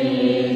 Хай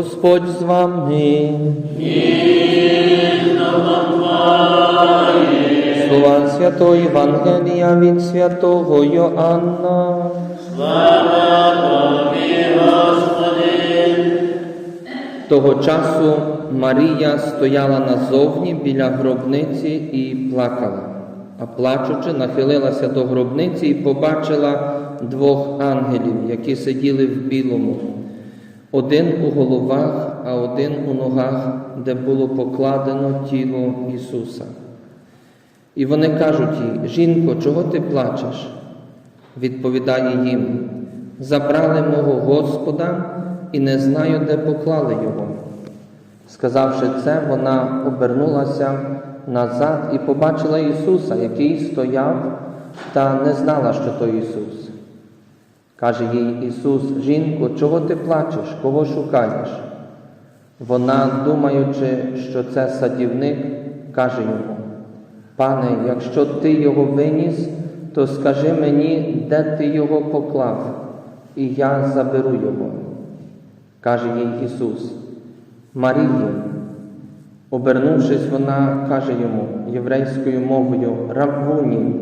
Господь з вами. Слова Святого Євангелія від святого Йоанна. Слава, Господи. Того часу Марія стояла назовні біля гробниці і плакала, а плачучи, нахилилася до гробниці і побачила двох ангелів, які сиділи в білому, один у головах, а один у ногах, де було покладено тіло Ісуса. І вони кажуть їй, жінко, чого ти плачеш? Відповідає їм, забрали мого Господа і не знаю, де поклали його. Сказавши це, вона обернулася назад і побачила Ісуса, який стояв, та не знала, що то Ісус. Каже їй Ісус, жінко, чого ти плачеш, кого шукаєш? Вона, думаючи, що це садівник, каже йому, Пане, якщо ти його виніс, то скажи мені, де ти його поклав, і я заберу його. Каже їй Ісус, Марії. Обернувшись, вона каже йому єврейською мовою Раввуні,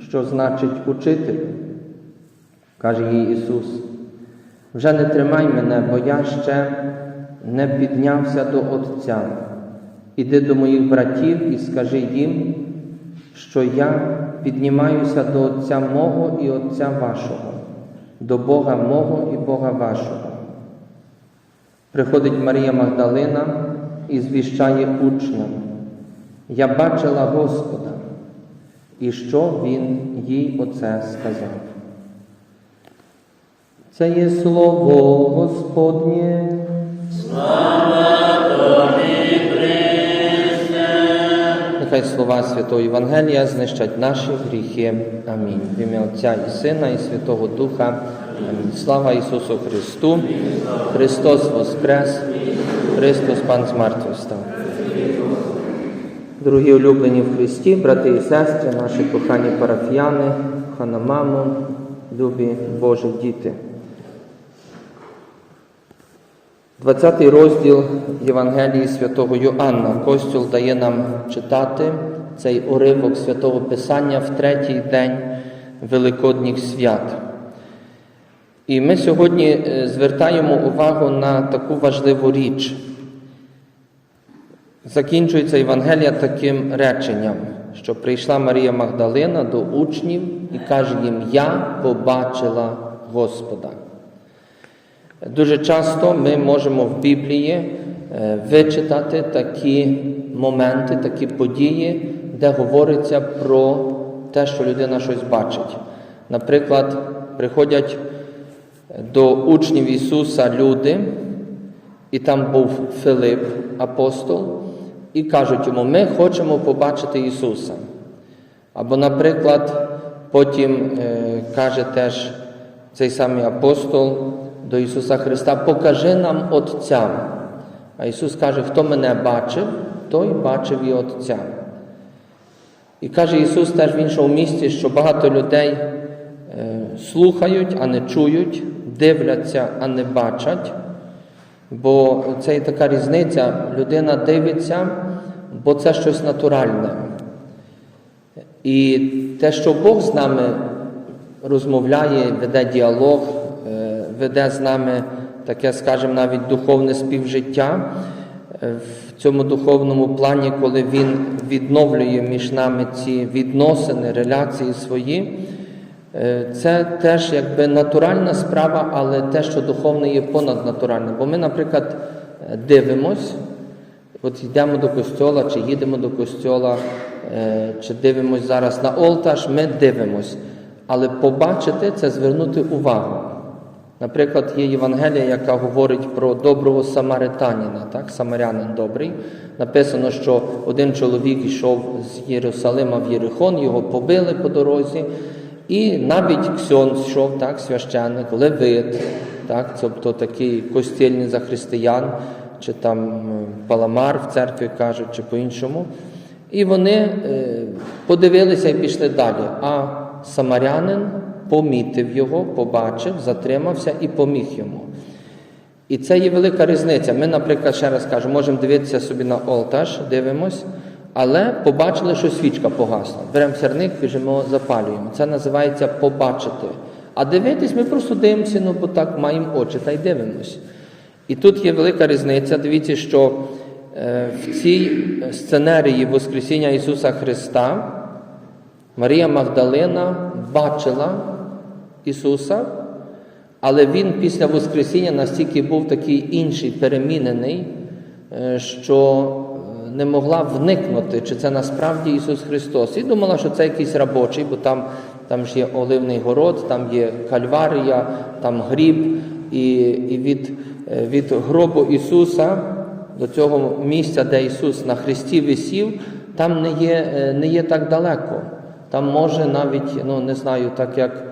що значить учитель. Каже їй Ісус, вже не тримай мене, бо я ще не піднявся до Отця. Іди до моїх братів і скажи їм, що я піднімаюся до Отця мого і Отця вашого, до Бога мого і Бога вашого. Приходить Марія Магдалина і звіщає учням. Я бачила Господа, і що Він їй оце сказав. Це є слово Господнє. Слава. Нехай слова Святого Євангелія знищать наші гріхи. Амінь. В ім'я Отця і Сина, і Святого Духа. Амінь. Слава Ісусу Христу! Христос Воскрес! Христос Пан з став. Дорогі улюблені в Христі, брати і сестри, наші кохані парафіяни, кохана мамо, любі Божі діти. 20 розділ Євангелії святого Йоанна. Костюл дає нам читати цей уривок святого Писання в третій день Великодніх свят. І ми сьогодні е, звертаємо увагу на таку важливу річ. Закінчується Євангелія таким реченням, що прийшла Марія Магдалина до учнів і каже їм: Я побачила Господа. Дуже часто ми можемо в Біблії е, вичитати такі моменти, такі події, де говориться про те, що людина щось бачить. Наприклад, приходять до учнів Ісуса люди, і там був Филип, апостол, і кажуть йому, ми хочемо побачити Ісуса. Або, наприклад, потім е, каже теж цей самий апостол до Ісуса Христа, покажи нам Отця. А Ісус каже, хто мене бачив, той бачив і Отця. І каже Ісус теж в іншому місці, що багато людей е, слухають, а не чують, дивляться, а не бачать. Бо це є така різниця. Людина дивиться, бо це щось натуральне. І те, що Бог з нами розмовляє, веде діалог, веде з нами таке, скажімо, навіть духовне співжиття е, в цьому духовному плані, коли Він відновлює між нами ці відносини, реляції свої. Е, Це теж якби натуральна справа, але те, що духовне є понаднатуральне. Бо ми, наприклад, дивимось, от йдемо до костьола, чи їдемо до костьола, е, чи дивимось зараз на олтаж, ми дивимось. Але побачити це звернути увагу. Наприклад, є Євангелія, яка говорить про доброго самаританіна, так? самарянин добрий. Написано, що один чоловік йшов з Єрусалима в Єрихон, його побили по дорозі. І навіть Ксьон йшов, так, священник, Левит, так, тобто такий костільний за християн, чи там е, паламар в церкві кажуть, чи по-іншому. І вони е, подивилися і пішли далі. А самарянин помітив його, побачив, затримався і поміг йому. І це є велика різниця. Ми, наприклад, ще раз кажу, можемо дивитися собі на олтаж, дивимось, але побачили, що свічка погасла. Беремо сірник, біжимо, запалюємо. Це називається побачити. А дивитись ми просто дивимося, ну бо так маємо очі та й дивимось. І тут є велика різниця. Дивіться, що е, в цій сценарії Воскресіння Ісуса Христа Марія Магдалина бачила Ісуса, але Він після Воскресіння настільки був такий інший, перемінений, е, що е, не могла вникнути, чи це насправді Ісус Христос. І думала, що це якийсь робочий, бо там, там ж є Оливний город, там є Кальварія, там гріб, і, і від, е, від гробу Ісуса до цього місця, де Ісус на Христі висів, там не є, не є так далеко. Там може навіть, ну не знаю, так як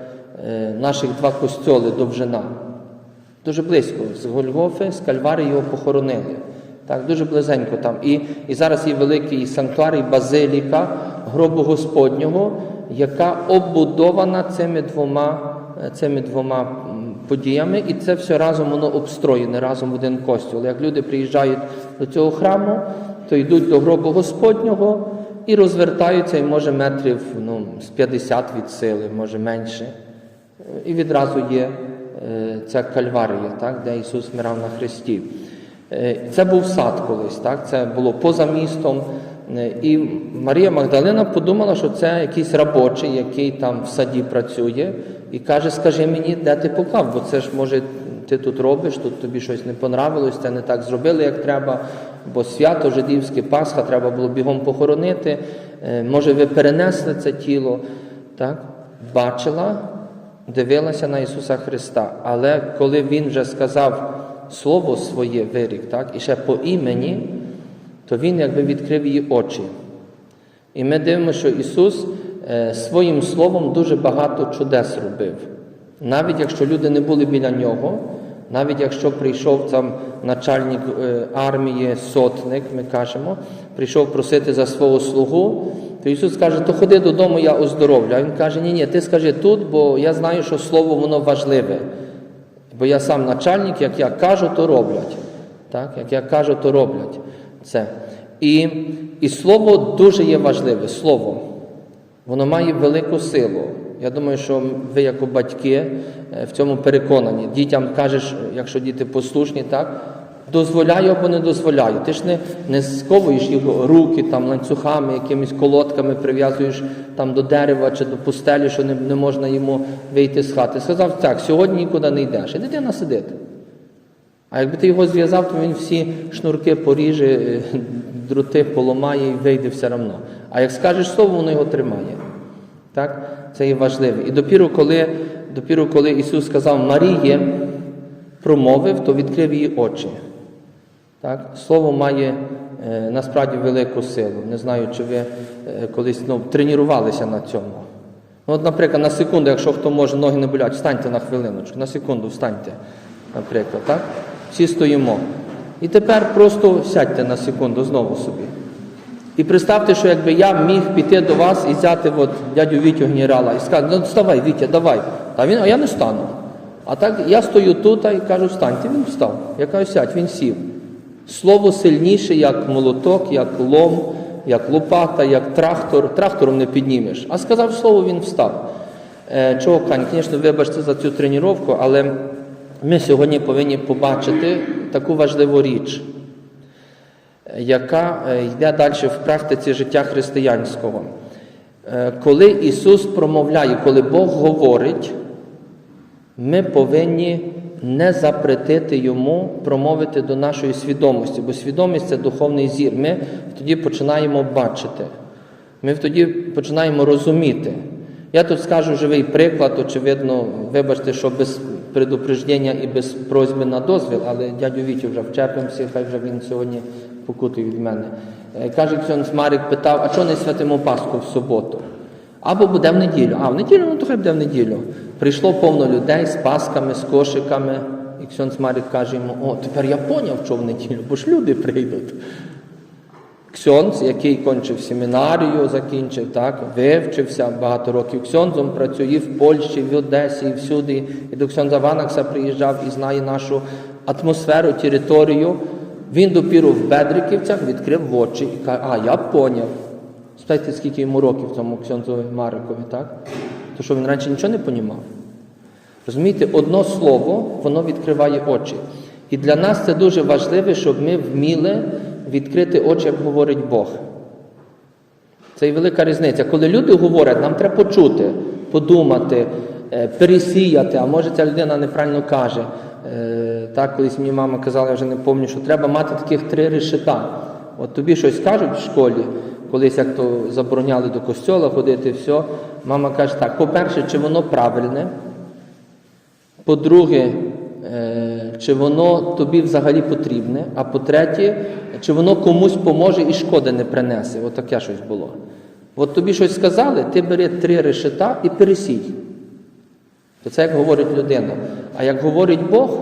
е, наших два костьоли довжина. Дуже близько. З Гольгофи, з Кальвари його похоронили. Так, дуже близенько там. І, і зараз є великий санктуарій, базиліка гробу Господнього, яка оббудована цими двома, е, цими двома подіями, і це все разом воно обстроєне разом один костюл. Як люди приїжджають до цього храму, то йдуть до гробу Господнього і розвертаються, і може метрів ну, з 50 від сили, може менше. І відразу є е, ця кальварія, так, де Ісус вмирав на хресті. Е, Це був сад колись, так, це було поза містом. Е, І Марія Магдалина подумала, що це якийсь робочий, який там в саді працює, і каже: Скажи мені, де ти поклав, бо це ж може ти тут робиш, тут тобі щось не понравилось, це не так зробили, як треба, бо свято жидівське Пасха треба було бігом похоронити. Е, Може, ви перенесли це тіло. Так? Бачила, дивилася на Ісуса Христа. Але коли Він вже сказав Слово своє вирік, так? і ще по імені, то Він якби відкрив її очі. І ми дивимося, що Ісус е, своїм словом дуже багато чудес робив. Навіть якщо люди не були біля нього, навіть якщо прийшов там начальник е, армії, сотник, ми кажемо, прийшов просити за свого слугу, то Ісус каже, то ходи додому, я оздоровлю. А Він каже, ні, ні, ти скажи тут, бо я знаю, що слово воно важливе. Бо я сам начальник, як я кажу, то роблять. Так? Як я кажу, то роблять це. І, і слово дуже є важливе. Слово. Воно має велику силу. Я думаю, що ви, як батьки, е, в цьому переконані. Дітям кажеш, якщо діти послушні, так, дозволяю або не дозволяю. Ти ж не, не сковуєш його руки там, ланцюгами, якимись колодками прив'язуєш там, до дерева чи до пустелі, що не, не можна йому вийти з хати. Сказав, так, сьогодні нікуди не йдеш. І дитина сидить. А якби ти його зв'язав, то він всі шнурки поріже, е, дроти поламає і вийде все одно. А як скажеш слово, воно його тримає. Так? Це є важливо. І допіру, коли, допіру, коли Ісус сказав Маріє, промовив, то відкрив її очі. Так? Слово має е, насправді велику силу. Не знаю, чи ви е, колись ну, тренувалися на цьому. Ну, от, наприклад, на секунду, якщо хто може, ноги не болять, встаньте на хвилиночку, на секунду встаньте, наприклад, так? Всі стоїмо. І тепер просто сядьте на секунду знову собі. І представте, що якби я міг піти до вас і взяти от дядю Вітю генерала і сказати, ну вставай, Вітя, давай. А він, а я не стану. А так я стою тут і кажу, встаньте, він встав. Я кажу, сядь, він сів. Слово сильніше, як молоток, як лом, як лопата, як трактор. Трактором не піднімеш. А сказав слово, він встав. Е, чого, Кань, звісно, вибачте за цю тренування, але ми сьогодні повинні побачити таку важливу річ, яка е, йде далі в практиці життя християнського. Е, Коли Ісус промовляє, коли Бог говорить, ми повинні не запретити йому промовити до нашої свідомості, бо свідомість це духовний зір. Ми тоді починаємо бачити, ми тоді починаємо розуміти. Я тут скажу живий приклад, очевидно, вибачте, що без предупреждення і без просьби на дозвіл, але дядю Вітю вже вчепимося, хай вже він сьогодні покутує від мене. Е, Каже, Ксьонс Марик питав, а чого не святимо Пасху в суботу? Або буде в неділю. А в неділю, ну то буде в неділю. Прийшло повно людей з пасками, з кошиками. І Ксьонс Марик каже йому, о, тепер я поняв, що в неділю, бо ж люди прийдуть. Ксьонц, який кончив семінарію, закінчив, так, вивчився багато років ксьонзом, працює в Польщі, в Одесі, і всюди. І до Ксьонза Ванакса приїжджав і знає нашу атмосферу, територію. Він допіру в Бедриківцях відкрив очі і каже, а я поняв. Спитайте, скільки йому років цьому Ксьонзові Марикові, так? То що він раніше нічого не понімав. Розумієте, одно слово, воно відкриває очі. І для нас це дуже важливо, щоб ми вміли відкрити очі, як говорить Бог. Це і велика різниця. Коли люди говорять, нам треба почути, подумати, е, пересіяти, а може ця людина неправильно каже. Е, Так, колись мені мама казала, я вже не пам'ятаю, що треба мати таких три решета. От тобі щось кажуть в школі, колись як то забороняли до костьола ходити, все. Мама каже так: по-перше, чи воно правильне, по-друге, е, чи воно тобі взагалі потрібне, а по-третє, чи воно комусь поможе і шкоди не принесе. От таке щось було. От тобі щось сказали, ти бери три решета і пересій. То це як говорить людина. А як говорить Бог,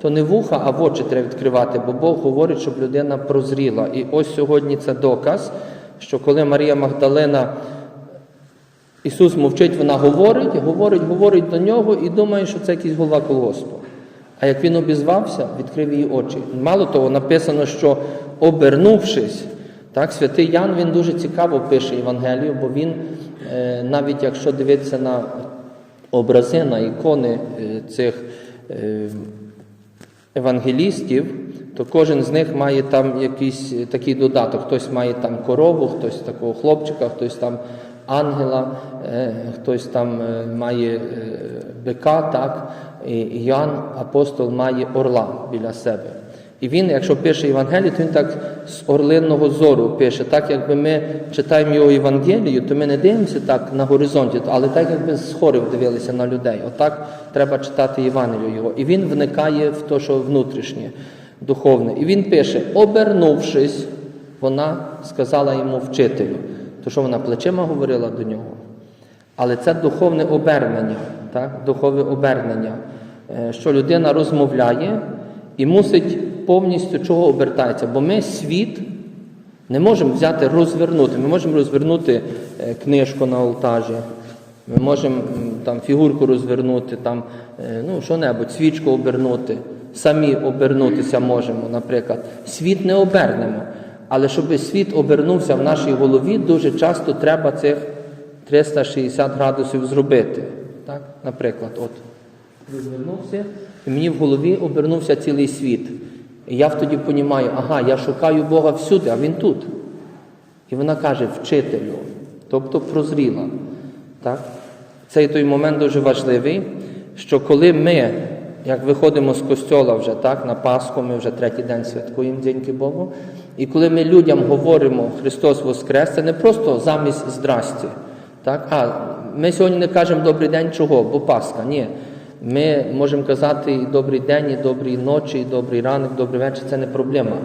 то не вуха, а в очі треба відкривати, бо Бог говорить, щоб людина прозріла. І ось сьогодні це доказ, що коли Марія Магдалина Ісус мовчить, вона говорить, говорить, говорить до нього і думає, що це якийсь голова колгоспу. А як він обізвався, відкрив її очі. Мало того, написано, що обернувшись, так, святий Ян він дуже цікаво пише Євангелію, бо він, е, навіть якщо дивитися на образи, на ікони е, цих е, евангелістів, то кожен з них має там якийсь е, такий додаток. Хтось має там корову, хтось такого хлопчика, хтось там ангела, хтось там має бика, так, і Іоанн, апостол, має орла біля себе. І він, якщо пише Євангелію, то він так з орлинного зору пише. Так, якби ми читаємо його Євангелію, то ми не дивимося так на горизонті, але так, якби з хорів дивилися на людей. Отак треба читати Євангелію його. І він вникає в те, що внутрішнє, духовне. І він пише: обернувшись, вона сказала йому вчителю. То що вона плечима говорила до нього? Але це духовне обернення, так? духовне обернення, е, що людина розмовляє і мусить повністю чого обертається. Бо ми світ не можемо взяти, розвернути. Ми можемо розвернути е, книжку на алтажі, ми можемо там фігурку розвернути, там, е, ну, що-небудь, свічку обернути. самі обернутися можемо, наприклад. Світ не обернемо. Але щоб світ обернувся в нашій голові, дуже часто треба цих 360 градусів зробити. Так? Наприклад, от розвернувся, і мені в голові обернувся цілий світ. І я тоді розумію, ага, я шукаю Бога всюди, а Він тут. І вона каже, вчителю, тобто прозріла. Так? Цей той момент дуже важливий, що коли ми, як виходимо з костьола вже так, на Пасху, ми вже третій день святкуємо, дякувати Богу, і коли ми людям говоримо Христос Воскрес, це не просто замість здрасті. Так? А ми сьогодні не кажемо добрий день чого, бо Пасха. Ні. Ми можемо казати і добрий день, і добрій ночі, і добрий ранок, добрий вечір це не проблема.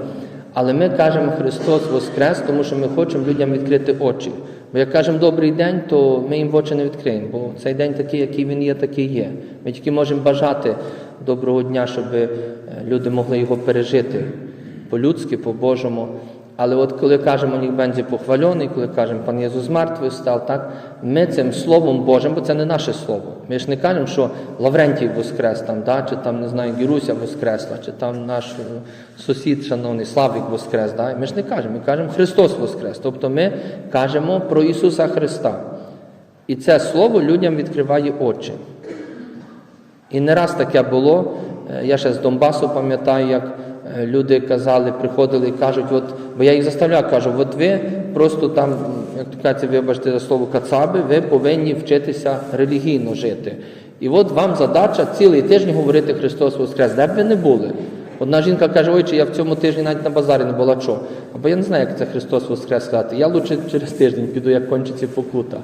Але ми кажемо Христос Воскрес, тому що ми хочемо людям відкрити очі. Бо як кажемо добрий день, то ми їм в очі не відкриємо, бо цей день такий, який він є, такий є. Ми тільки можемо бажати доброго дня, щоб е, люди могли його пережити по-людськи, по-божому. Але от коли кажемо «Ніх бензі похвальоний, коли кажемо пан Єсус з мертвих став, так, ми цим Словом Божим, бо це не наше слово. Ми ж не кажемо, що Лаврентій воскрес там, да, чи там, не знаю, Гіруся воскресла, чи там наш е, сусід, шановний Славік воскрес. Да? Ми ж не кажемо, ми кажемо Христос воскрес. Тобто ми кажемо про Ісуса Христа. І це Слово людям відкриває очі. І не раз таке було. Е, Я ще з Донбасу пам'ятаю, як люди казали, приходили і кажуть, от, бо я їх заставляв, кажу, от ви просто там, як то кажеться, вибачте за слово кацаби, ви повинні вчитися релігійно жити. І от вам задача цілий тиждень говорити Христос Воскрес, де б ви не були. Одна жінка каже, ой, чи я в цьому тижні навіть на базарі не була чого. Або я не знаю, як це Христос Воскрес сказати. Я лучше через тиждень піду, як кончиться покута.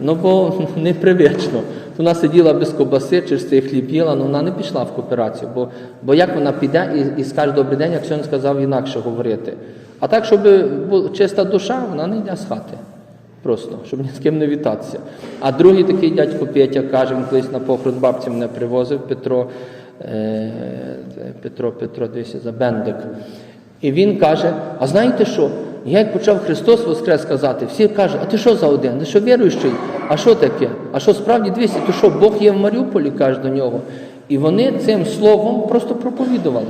Ну бо непривично. Вона сиділа без ковбаси, цей хліб їла, але вона не пішла в кооперацію. Бо, бо як вона піде і, і скаже добрий день, якщо він сказав інакше говорити. А так, щоб була чиста душа, вона не йде з хати. Просто, щоб ні з ким не вітатися. А другий такий дядько Петя каже, він колись на похорон бабці мене привозив Петро, е, Петро, Петро, дивися, за Бендик. І він каже: а знаєте що? Як почав Христос Воскрес сказати, всі кажуть, а ти що за один? Ти що віруючий? А що таке? А що справді дивися, то що Бог є в Маріуполі, каже до нього. І вони цим словом просто проповідували.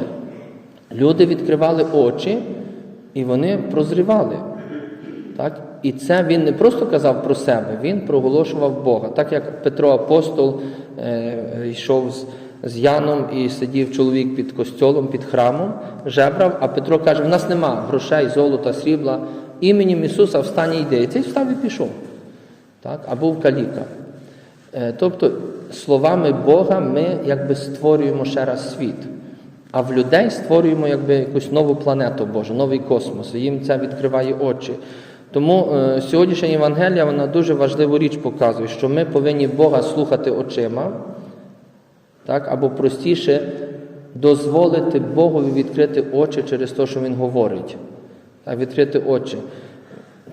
Люди відкривали очі і вони прозрівали. Так? І це він не просто казав про себе, він проголошував Бога. Так як Петро Апостол е, йшов з, з Яном і сидів чоловік під костьолом, під храмом, жебрав, а Петро каже: в нас нема грошей, золота, срібла. Іменем Ісуса встань і йди. Цей встав і пішов. Так? А був каліка. Е, тобто, словами Бога ми якби створюємо ще раз світ. А в людей створюємо якби якусь нову планету Божу, новий космос. І їм це відкриває очі. Тому е, сьогоднішня Євангелія вона дуже важливу річ показує, що ми повинні Бога слухати очима, так, або простіше дозволити Богові відкрити очі через те, що Він говорить. Так, відкрити очі.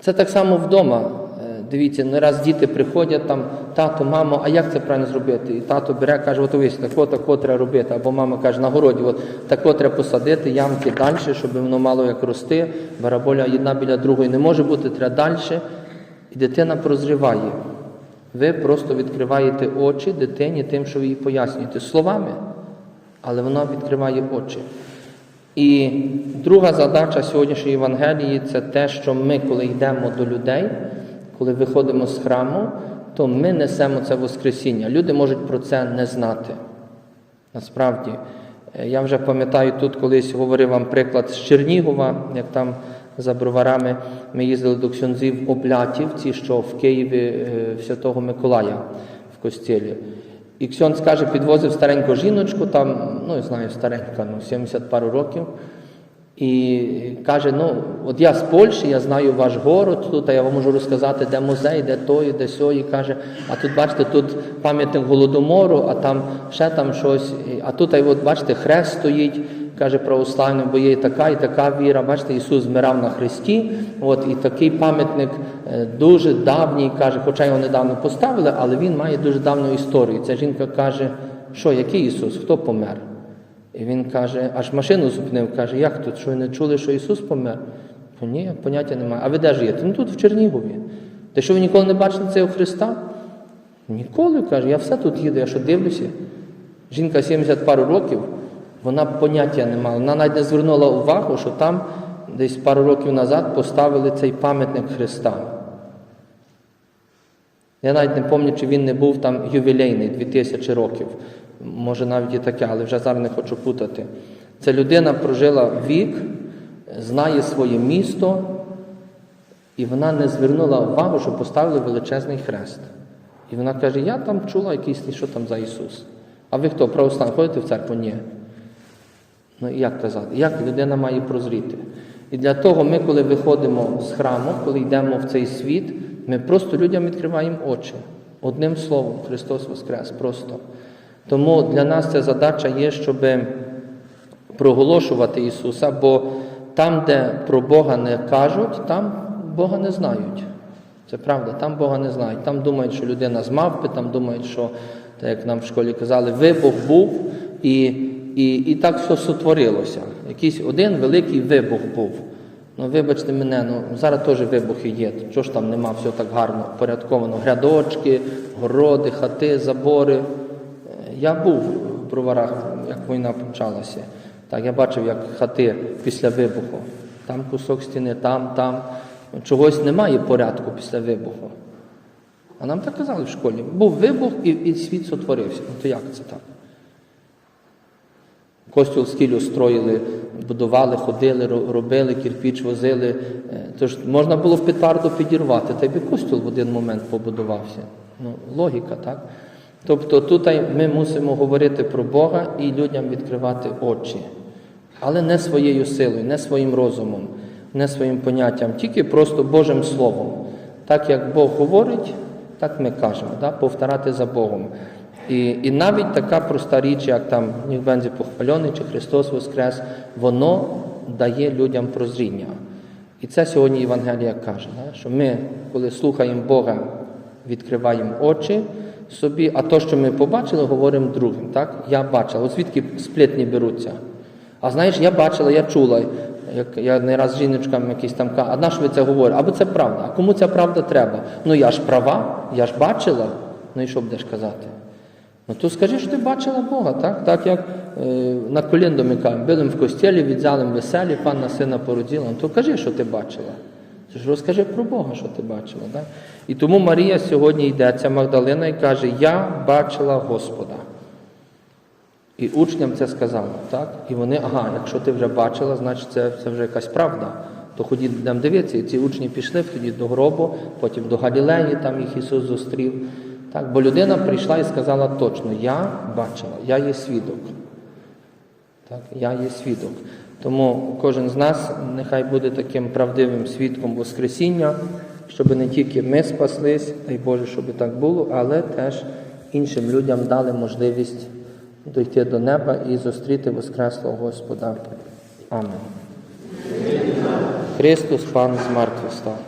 Це так само вдома. Е, Дивіться, не раз діти приходять там, тато, мамо, а як це правильно зробити? І тато бере, каже, от ось, тако, тако треба робити. Або мама каже, на городі, от тако треба посадити, ямки далі, щоб воно мало як рости. Бараболя одна біля другої не може бути, треба далі. І дитина прозріває. Ви просто відкриваєте очі дитині тим, що ви їй пояснюєте словами, але вона відкриває очі. І друга задача сьогоднішньої Євангелії це те, що ми, коли йдемо до людей, коли виходимо з храму, то ми несемо це Воскресіння. Люди можуть про це не знати. Насправді, Е, я вже пам'ятаю, тут колись говорив вам приклад з Чернігова, як там за броварами ми їздили до ксьонзів облятів, ці, що в Києві е, в Святого Миколая в костілі. І Ксьонц каже, підвозив стареньку жіночку, там, ну, я знаю, старенька, ну, 70 пару років. І каже: ну, от я з Польщі, я знаю ваш город тут, а я вам можу розказати, де музей, де той, де сьо. І каже, а тут, бачите, тут пам'ятник голодомору, а там ще там щось. А тут, а й от, бачите, хрест стоїть, каже православний, бо є така, і така віра. Бачите, Ісус змирав на хресті. От, і такий пам'ятник е, дуже давній, каже, хоча його недавно поставили, але він має дуже давню історію. Ця жінка каже, що, який Ісус, хто помер? І він каже, аж машину зупинив, каже, як тут, що ви не чули, що Ісус помер? Ні, поняття немає. А ви де живете? Ну тут в Чернігові. Ти що ви ніколи не бачили цього Христа? Ніколи, каже, я все тут їду, я що дивлюся. Жінка 70 пару років, Вона поняття не мала. Вона навіть не звернула увагу, що там десь пару років назад поставили цей пам'ятник Христа. Я навіть не пам'ятаю, чи він не був там ювілейний 2000 років. Може навіть і таке, але вже зараз не хочу путати. Ця людина прожила вік, знає своє місто, і вона не звернула увагу, що поставили величезний хрест. І вона каже: Я там чула якийсь, що там за Ісус. А ви хто? Православ, ходите в церкву? Ні. Ну як казати? Як людина має прозріти? І для того ми, коли виходимо з храму, коли йдемо в цей світ, ми просто людям відкриваємо очі. Одним словом, Христос Воскрес, просто. Тому для нас ця задача є, щоб проголошувати Ісуса, бо там, де про Бога не кажуть, там Бога не знають. Це правда, там Бога не знають. Там думають, що людина з мавпи, там думають, що, так як нам в школі казали, вибух був і, і, і так все сотворилося. Якийсь один великий вибух був. Ну, вибачте мене, ну зараз теж вибухи є. Чого ж там нема все так гарно порядковано? Грядочки, городи, хати, забори. Е, Я був в броварах, як війна почалася. Так, я бачив, як хати після вибуху. Там кусок стіни, там, там. Чогось немає порядку після вибуху. А нам так казали в школі. Був вибух і, і світ сотворився. Ну то як це так? Костюл скілю строїли, будували, ходили, робили, кирпіч возили. Е, Тож можна було петарду підірвати, та й би костюл в один момент побудувався. Ну, логіка, так? Тобто тут ми мусимо говорити про Бога і людям відкривати очі. Але не своєю силою, не своїм розумом, не своїм поняттям, тільки просто Божим Словом. Так як Бог говорить, так ми кажемо, да? повторати за Богом. І, і навіть така проста річ, як там «Ніх бензі похвальоний чи Христос Воскрес, воно дає людям прозріння. І це сьогодні Євангелія каже, що ми, коли слухаємо Бога, відкриваємо очі собі, а то, що ми побачили, говоримо другим. Так? Я бачила. От звідки сплетні беруться. А знаєш, я бачила, я чула, як я не раз з жіночками якісь там кажу, а на що ви це говорите? Або це правда. А кому ця правда треба? Ну я ж права, я ж бачила. Ну і що будеш казати? Ну то скажи, що ти бачила Бога, так? Так як е, на колін домикаємо, билим в костілі, відзялим веселі, панна сина породіла. Ну то кажи, що ти бачила. Це ж розкажи про Бога, що ти бачила. Так? І тому Марія сьогодні йде, ця Магдалина, і каже: Я бачила Господа. І учням це сказала, так? І вони, ага, якщо ти вже бачила, значить це, це вже якась правда. То ходіть, будемо дивитися. І ці учні пішли тоді до гробу, потім до Галілеї, там їх Ісус зустрів. Так, бо людина прийшла і сказала точно, я бачила, я є свідок. Так, я є свідок. Тому кожен з нас нехай буде таким правдивим свідком Воскресіння, щоб не тільки ми спаслись, дай Боже, щоб так було, але теж іншим людям дали можливість дойти до неба і зустріти Воскреслого Господа. Амінь. Христос, Пан з мертвих став.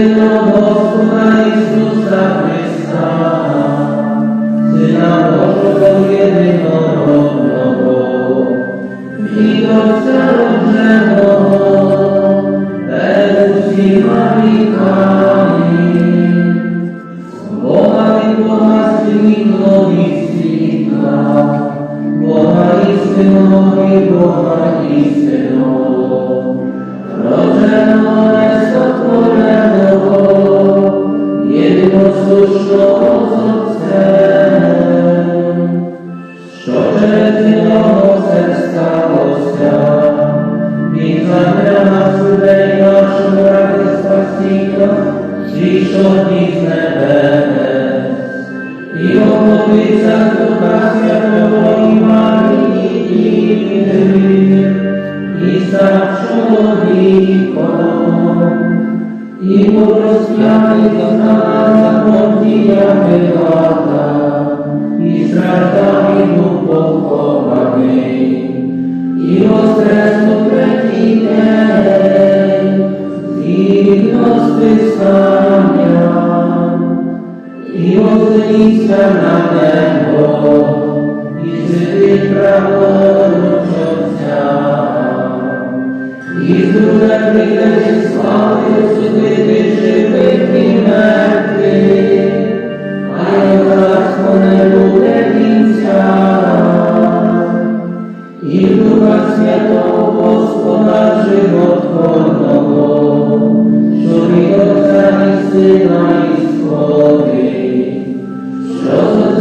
І Господа Ісуса Христа, Сина Божого єдинородного, за нас за Понтія Пилата, страждав і був похований, і воскрес у третій день, згідно з Українська на небо, і сидить праворуч Отця, і друга прийде зі славою судити живих і мертвих, а його царство не буде кінця, і духа святого Господа животворного, що від Отця і Сина і сходи.